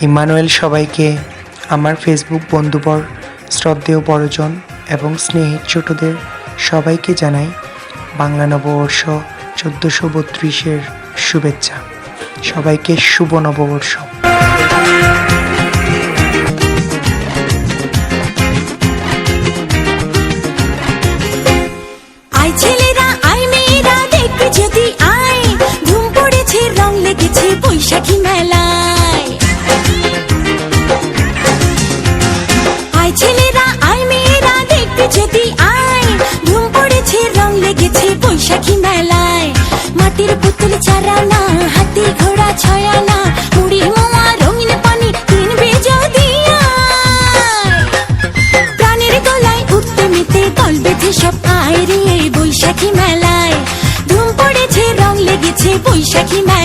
Emmanuel সবাইকে আমার Facebook বন্ধুবর, শ্রদ্ধেয় বড়জন এবং স্নেহের ছোটদের সবাইকে জানাই বাংলা নববর্ষ চোদ্দোশো বত্রিশের শুভেচ্ছা। সবাইকে শুভ নববর্ষ। বৈশাখী মেলায়, মাটির পুতুল চারানা, হাতি ঘোড়া মুড়ি মোয়া, রঙিন পানি তিন বেজা দিয়া প্রাণের গলায় উঠতে মিতে দল বেঁধে সব রে বৈশাখী মেলায়। ধুম পড়েছে, রং লেগেছে বৈশাখী মেলায়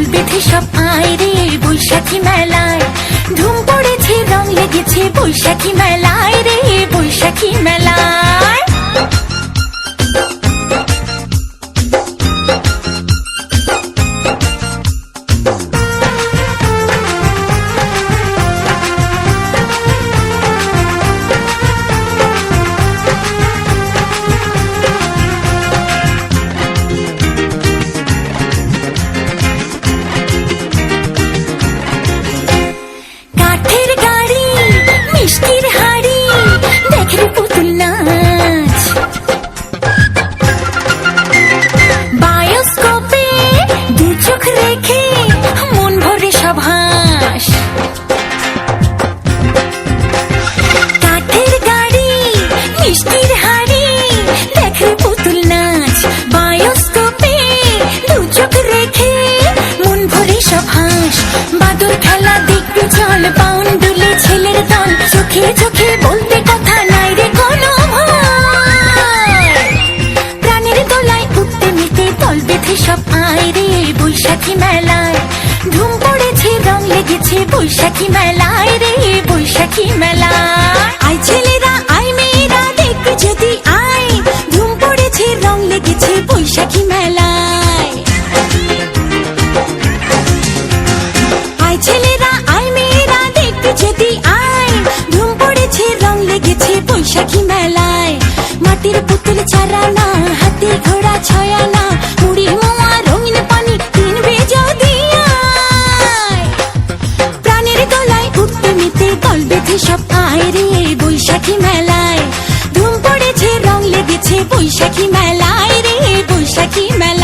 তল বেঁধে সব আয় রে বৈশাখী মেলায়। ধুম পড়েছে রং লেগেছে বৈশাখী মেলায় রে। চোখ মন ভরে সব কাঠের গাড়ি, মিষ্টির হাড়ি, দেখে পুতুল নাচ, বায়োস্কোপে দু রেখে মন ভরে সব হাস। বাদর খেলা দেখতে চল পাউন ধুম পড়েছে রং লেগেছে বৈশাখী মেলায় রে, বৈশাখী মেলায়। আই ছেলেরা আই মেয়েরা দেখতে যদি আয়। ধুম পড়েছে রং লেগেছে বৈশাখী মেলায়। আই ছেলেরা আই মেয়েরা দেখতে যদি আয়। ধুম পড়েছে রং লেগেছে বৈশাখী মেলায়। মাটির পুতুল চারানা হাতি ঘোড়া ছয়ানা বৈশাখী মেলায় রে বৈশাখী মেলায়